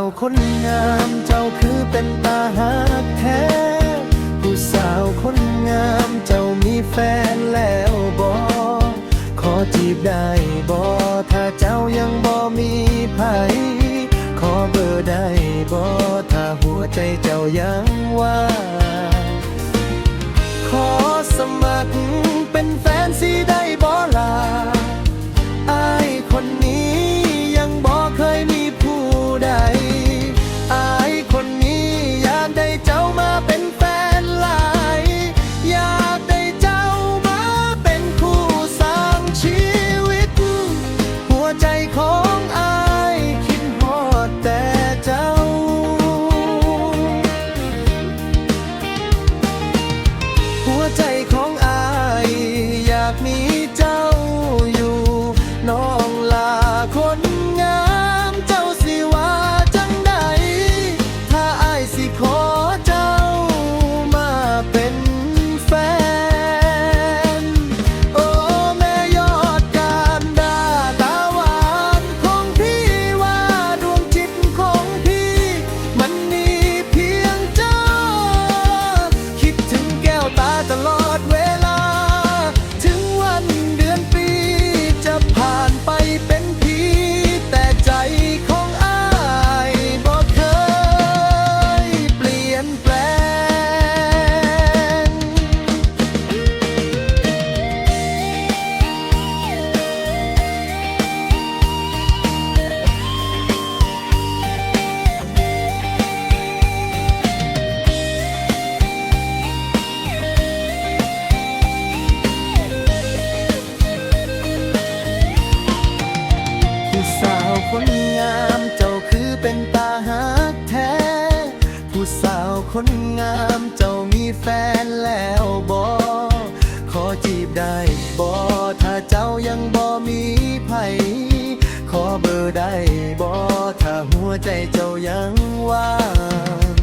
าวคนงามเจ้าคือเป็นตาหักแท้ ผู้สาวคนงามเจ้ามีแฟนแล้วบอขอจีบได้บอถ้าเจ้ายังบอมีไผขอเบอร์ได้บอถ้าหัวใจเจ้ายังว่างขอสมัครเป็นแฟนสิได้ คนงามเจ้ามีแฟนแล้วบอขอจีบได้บอถ้าเจ้ายังบอมีไผขอเบอร์ได้บอถ้าหัวใจเจ้ายังว่าง